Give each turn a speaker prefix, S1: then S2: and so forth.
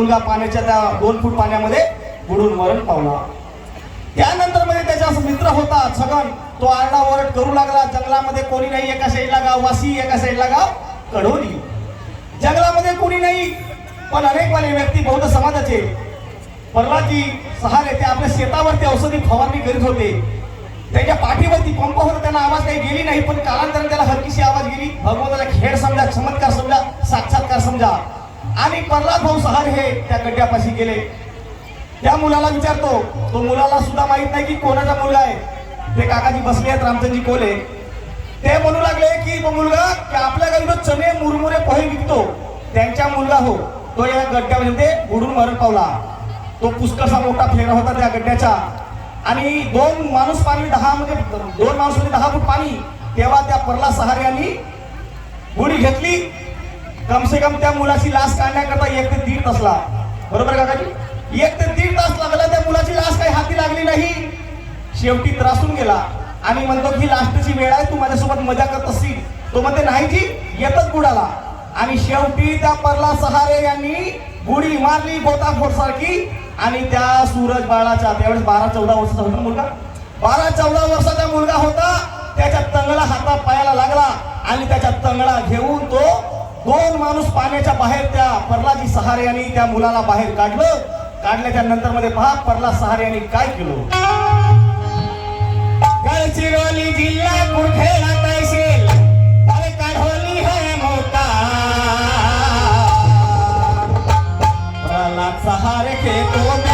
S1: मुलगा पाण्याच्या त्या दोन फूट पाण्यामध्ये बुडून मरण पावला. त्यानंतरमध्ये त्याचा मित्र होता छगन. तो आरडा ओरड करू लागला. जंगलामध्ये कोणी नाही एका साईडला गाव वासी एका साईडला गाव कडोली जंगलामध्ये कोणी नाही पण अनेक वाले व्यक्ती बौद्ध समाजाचे. प्रल्हादजी सहारे ते आपल्या शेतावरती औषधी फवारणी करीत होते. त्याच्या पाठीवरती पंप होता त्यांना आवाज काही गेली नाही पण कालांतराने त्याला हलकीशी आवाज गेली. भगवंताला खेळ समजा चमत्कार समजा साक्षात्कार समजा. आणि प्रल्हाद भाऊ सहार हे त्या गड्ड्यापाशी गेले. त्या मुलाला विचारतो तो मुलाला सुद्धा माहीत नाही की कोणाचा मुलगा आहे. ते काकाजी बसले आहेत रामचंदजी कोले. ते म्हणू लागले की तो मुलगा आपल्या घरी जो चणे मुरमुरे पोहे विकतो. त्यांच्या मुलगा हो तो या गड्ड्यामध्ये ते बुडून मरण पावला. तो पुष्कळचा मोठा फेरा होता त्या गड्ड्याचा. आणि दोन माणूस पाणी दहा म्हणजे दोन माणूस म्हणजे दहा फूट पाणी तेव्हा त्या परला सहार यांनी बुडी घेतली. कम से कम त्या मुलाची लाश काढण्याकरता एक ते दीड तास लागला बरोबर का काकाजी? एक ते दीड तास लागला त्या मुलाची लाश काही हाती लागली नाही. शेवटी त्रासून गेला. आणि म्हणतो ही लास्टची वेळ आहे तू माझ्यासोबत मजा करत असतील तो म्हणते नाही जी येतच बुडाला. आणि शेवटी त्या परला सहारे यांनी बुडी मारली गोताखोर सारखी. आणि त्या सूरज बाळाच्या त्यावेळेस बारा चौदा वर्षाचा होता मुलगा. बारा चौदा वर्षाचा मुलगा होता. त्याच्या तंगला हातात पाय आणि त्याच्या तंगडा घेऊन तो दोन माणूस पाण्याच्या बाहेर त्या परलाजी सहारे यांनी त्या मुलाला बाहेर काढलं. काढल्याच्या नंतर मध्ये पहा परला सहारे यांनी काय केलं? गडचिरोली जिल्हा कुठे अरे सहारे के तो